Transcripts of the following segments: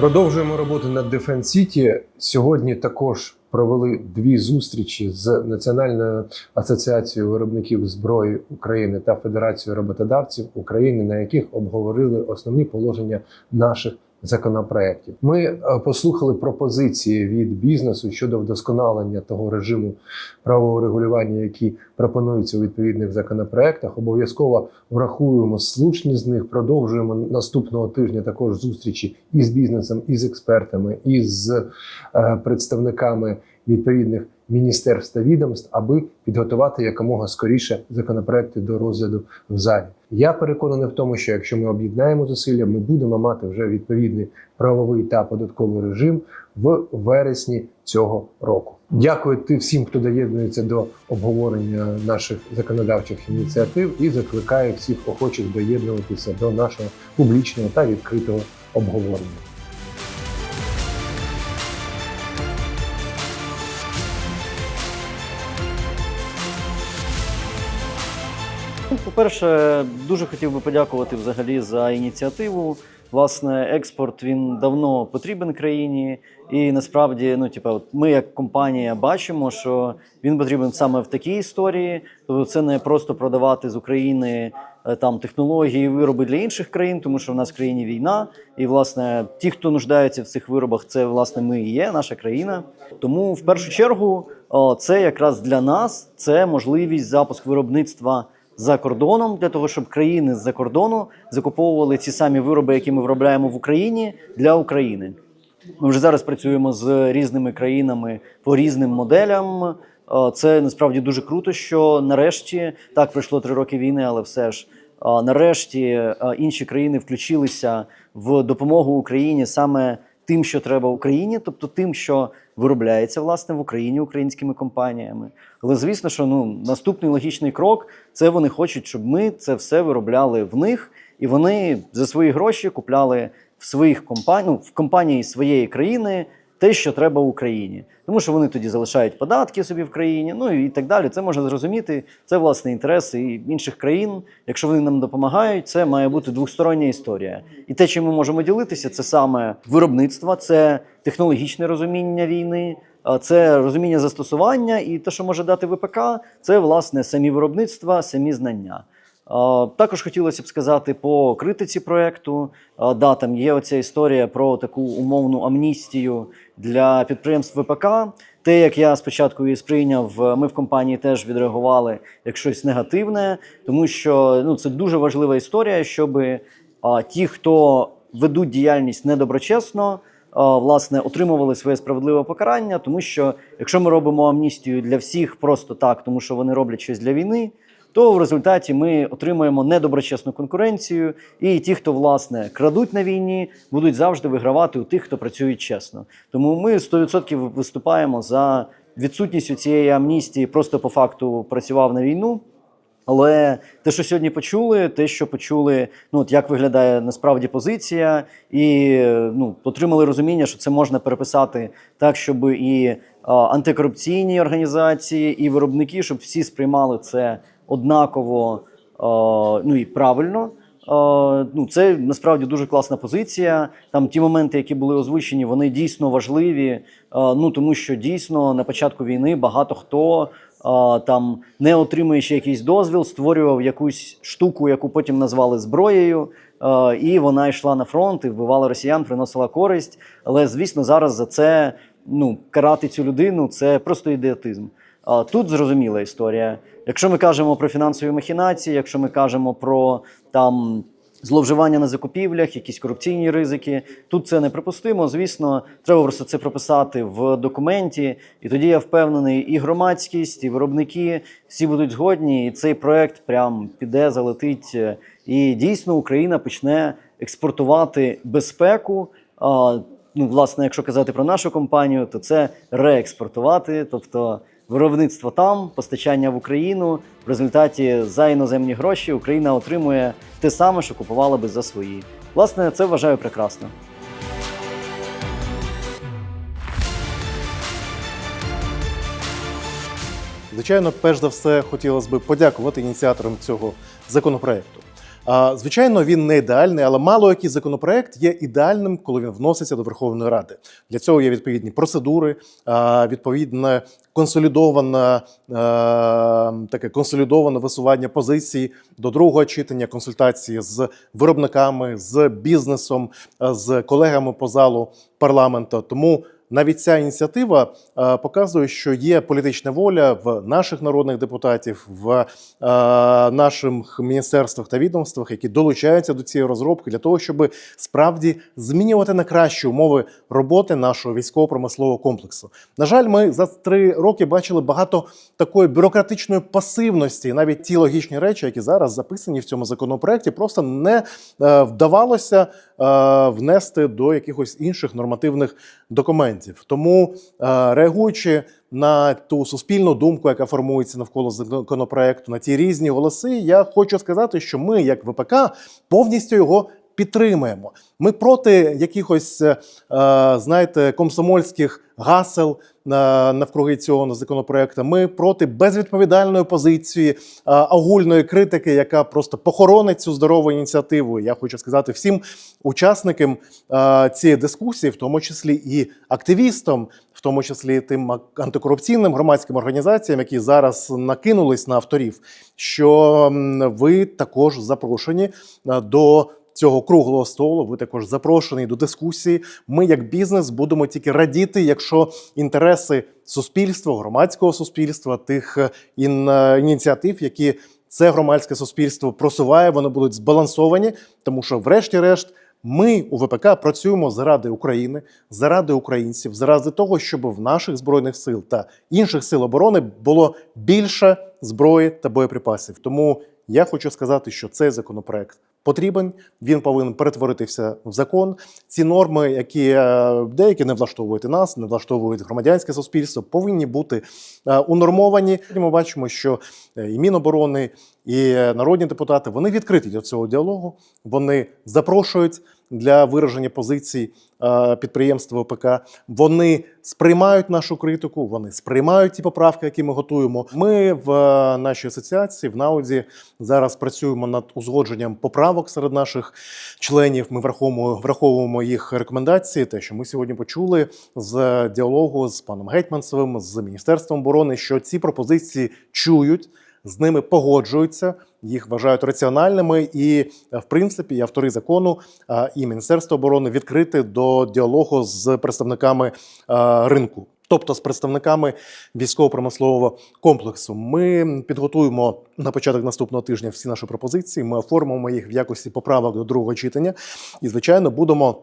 Продовжуємо роботу над Defense City. Сьогодні також провели дві зустрічі з Національною асоціацією виробників зброї України та Федерацією роботодавців України, на яких обговорили основні положення наших законопроєктів. Ми е, послухали пропозиції від бізнесу щодо вдосконалення того режиму правового регулювання, які пропонуються у відповідних законопроектах. Обов'язково врахуємо слушні з них. Продовжуємо наступного тижня також зустрічі і з бізнесом, і з експертами, і з е, представниками відповідних міністерств та відомств, аби підготувати якомога скоріше законопроекти до розгляду в залі. Я переконаний в тому, що якщо ми об'єднаємо зусилля, ми будемо мати вже відповідний правовий та податковий режим в вересні цього року. Дякую всім, хто доєднується до обговорення наших законодавчих ініціатив, і закликаю всіх охочих доєднуватися до нашого публічного та відкритого обговорення. По-перше, дуже хотів би подякувати взагалі за ініціативу. Власне, експорт він давно потрібен країні, і насправді, ну типа, ми як компанія бачимо, що він потрібен саме в такій історії. Тобто, це не просто продавати з України е, там технології, вироби для інших країн, тому що в нас в країні війна, і власне ті, хто нуждаються в цих виробах, це власне ми і є, наша країна. Тому в першу чергу це якраз для нас це можливість запуск виробництва за кордоном для того, щоб країни з-за кордону закуповували ці самі вироби, які ми виробляємо в Україні для України. Ми вже зараз працюємо з різними країнами по різним моделям. Е, Це насправді дуже круто, що нарешті так пройшло три роки війни, але все ж е, нарешті е, інші країни включилися в допомогу Україні саме тим, що треба Україні, тобто тим, що виробляється власне в Україні українськими компаніями. Але звісно, що ну наступний логічний крок це вони хочуть, щоб ми це все виробляли в них, і вони за свої гроші купляли в своїх компаній, ну, в компанії своєї країни те, що треба Україні. Тому що вони тоді залишають податки собі в країні, ну і так далі. Це можна зрозуміти. Це власне інтереси інших країн. Якщо вони нам допомагають, це має бути двостороння історія. І те, чим ми можемо ділитися, це саме виробництво, це технологічне розуміння війни. Це розуміння застосування, і те, що може дати ВПК, це власне самі виробництва, самі знання. Також хотілося б сказати по критиці проекту. Да, там є оця історія про таку умовну амністію для підприємств ВПК. Те, як я спочатку її сприйняв, ми в компанії теж відреагували як щось негативне, тому що ну це дуже важлива історія, щоб а, ті, хто ведуть діяльність недоброчесно, а, власне отримували своє справедливе покарання, тому що якщо ми робимо амністію для всіх просто так, тому що вони роблять щось для війни то в результаті ми отримаємо недоброчесну конкуренцію, і ті, хто власне крадуть на війні, будуть завжди вигравати у тих, хто працює чесно. Тому ми 100% виступаємо за відсутністю цієї амністії, просто по факту працював на війну. Але те, що сьогодні почули, те, що почули, ну от як виглядає насправді позиція, і ну отримали розуміння, що це можна переписати так, щоб і а, антикорупційні організації, і виробники, щоб всі сприймали це однаково а, ну і правильно. А, ну, це насправді дуже класна позиція. Там ті моменти, які були озвучені, вони дійсно важливі. А, ну тому що дійсно на початку війни багато хто там, не отримуючи якийсь дозвіл, створював якусь штуку, яку потім назвали зброєю, і вона йшла на фронт і вбивала росіян, приносила користь. Але звісно, зараз за це ну, карати цю людину це просто ідіотизм. Тут зрозуміла історія. Якщо ми кажемо про фінансові махінації, якщо ми кажемо про там. Зловживання на закупівлях, якісь корупційні ризики. Тут це неприпустимо. Звісно, треба просто це прописати в документі. І тоді я впевнений, і громадськість, і виробники всі будуть згодні, і цей проект прям піде, залетить. І дійсно Україна почне експортувати безпеку. Ну, власне, якщо казати про нашу компанію, то це реекспортувати, тобто виробництво там, постачання в Україну. В результаті за іноземні гроші Україна отримує те саме, що купувала би за свої. Власне, це вважаю прекрасно. Звичайно, перш за все хотілося б подякувати ініціаторам цього законопроекту. Звичайно, він не ідеальний, але мало який законопроект є ідеальним, коли він вноситься до Верховної Ради. Для цього є відповідні процедури, відповідне консолідоване таке консолідоване висування позицій до другого читання, консультації з виробниками, з бізнесом, з колегами по залу парламенту. Тому навіть ця ініціатива е, показує, що є політична воля в наших народних депутатів, в е, наших міністерствах та відомствах, які долучаються до цієї розробки для того, щоб справді змінювати на кращі умови роботи нашого військово-промислового комплексу. На жаль, ми за три роки бачили багато такої бюрократичної пасивності, навіть ті логічні речі, які зараз записані в цьому законопроекті, просто не е, вдавалося внести до якихось інших нормативних документів. Тому, е, реагуючи на ту суспільну думку, яка формується навколо законопроекту, на ті різні голоси, я хочу сказати, що ми, як ВПК, повністю його підтримуємо. Ми проти якихось, е, знаєте, комсомольських гасел навкруги цього законопроекту. Ми проти безвідповідальної позиції, огульної критики, яка просто похоронить цю здорову ініціативу. Я хочу сказати всім учасникам цієї дискусії, в тому числі і активістам, в тому числі тим антикорупційним громадським організаціям, які зараз накинулись на авторів, що ви також запрошені до. Цього круглого столу ви також запрошені до дискусії. Ми, як бізнес, будемо тільки радіти, якщо інтереси суспільства, громадського суспільства, тих е, ін, е, ініціатив, які це громадське суспільство просуває, вони будуть збалансовані, тому що, врешті-решт, ми у ВПК працюємо заради України, заради українців, заради того, щоб в наших збройних сил та інших сил оборони було більше зброї та боєприпасів. Тому я хочу сказати, що цей законопроект потрібен. Він повинен перетворитися в закон. Ці норми, які е, деякі не влаштовують нас, не влаштовують громадянське суспільство, повинні бути е, унормовані. Ми бачимо, що е, і Міноборони, і народні депутати вони відкриті до цього діалогу. Вони запрошують для вираження позицій підприємства ОПК. Вони сприймають нашу критику, вони сприймають ті поправки, які ми готуємо. Ми в нашій асоціації в Науді зараз працюємо над узгодженням поправок серед наших членів. Ми враховуємо, враховуємо їх рекомендації. Те, що ми сьогодні почули з діалогу з паном Гетьманцевим, з міністерством оборони, що ці пропозиції чують. З ними погоджуються, їх вважають раціональними, і е, в принципі і автори закону е, і Міністерство оборони відкрити до діалогу з представниками е, ринку, тобто з представниками військово-промислового комплексу. Ми підготуємо на початок наступного тижня всі наші пропозиції. Ми оформимо їх в якості поправок до другого читання, і звичайно будемо.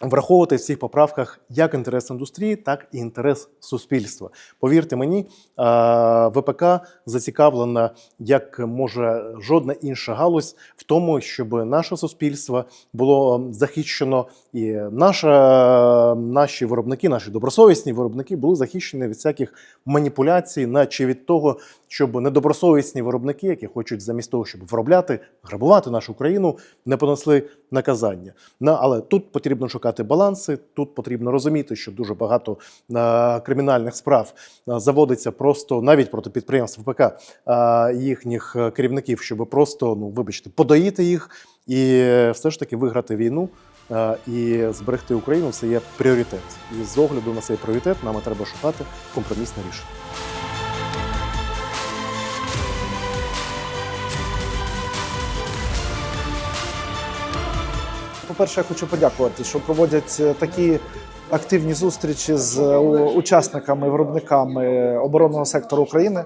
Враховувати в цих поправках як інтерес індустрії, так і інтерес суспільства. Повірте мені, е, ВПК зацікавлена, як може жодна інша галузь, в тому, щоб наше суспільство було захищено, і наша, наші виробники, наші добросовісні виробники були захищені від всяких маніпуляцій, наче від того, щоб недобросовісні виробники, які хочуть замість того, щоб виробляти, грабувати нашу країну, не понесли наказання. Але тут потрібно шукати баланси. Тут потрібно розуміти, що дуже багато е, кримінальних справ е, заводиться просто навіть проти підприємств ВПК е, їхніх керівників, щоб просто ну вибачте, подоїти їх і все ж таки виграти війну. І зберегти Україну це є пріоритет. І з огляду на цей пріоритет нам треба шукати компромісне рішення. По-перше, я хочу подякувати, що проводять е, такі активні зустрічі з е, учасниками, виробниками оборонного сектору України.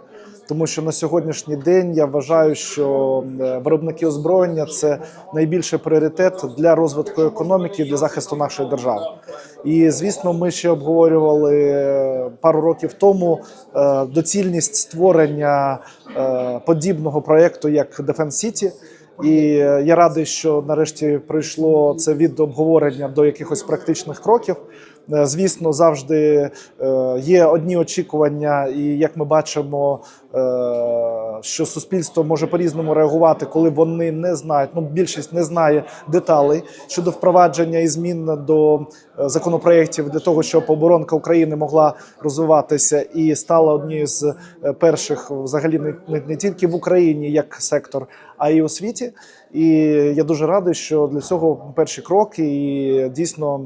Тому що на сьогоднішній день я вважаю, що е, виробники озброєння це найбільший пріоритет для розвитку економіки, для захисту нашої держави. І звісно, ми ще обговорювали пару років тому доцільність створення подібного проєкту, як Defense City. І е, я радий, що нарешті прийшло це від обговорення до якихось практичних кроків. Е, Звісно, завжди е, є одні очікування, і як ми бачимо, е, що суспільство може по-різному реагувати, коли вони не знають. Ну, більшість не знає деталей щодо впровадження і змін до законопроєктів для того, щоб оборонка України могла розвиватися і стала однією з перших, взагалі, не, не тільки в Україні як сектор, а й у світі. І я дуже радий, що для цього перші кроки і дійсно.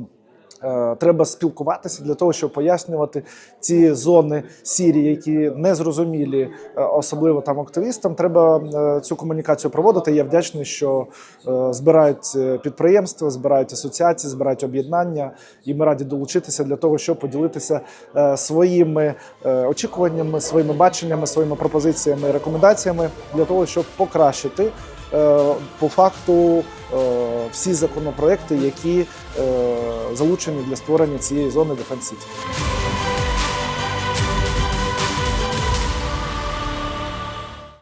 Е, Треба спілкуватися для того, щоб пояснювати ці зони сірі, які не зрозумілі, е, особливо там активістам. Треба е, цю комунікацію проводити. Я вдячний, що збирають підприємства, збирають асоціації, збирають об'єднання, і ми раді долучитися для того, щоб поділитися своїми очікуваннями, своїми баченнями, своїми пропозиціями рекомендаціями для того, щоб покращити по факту е, всі законопроекти, які е, залучені для створення цієї зони City.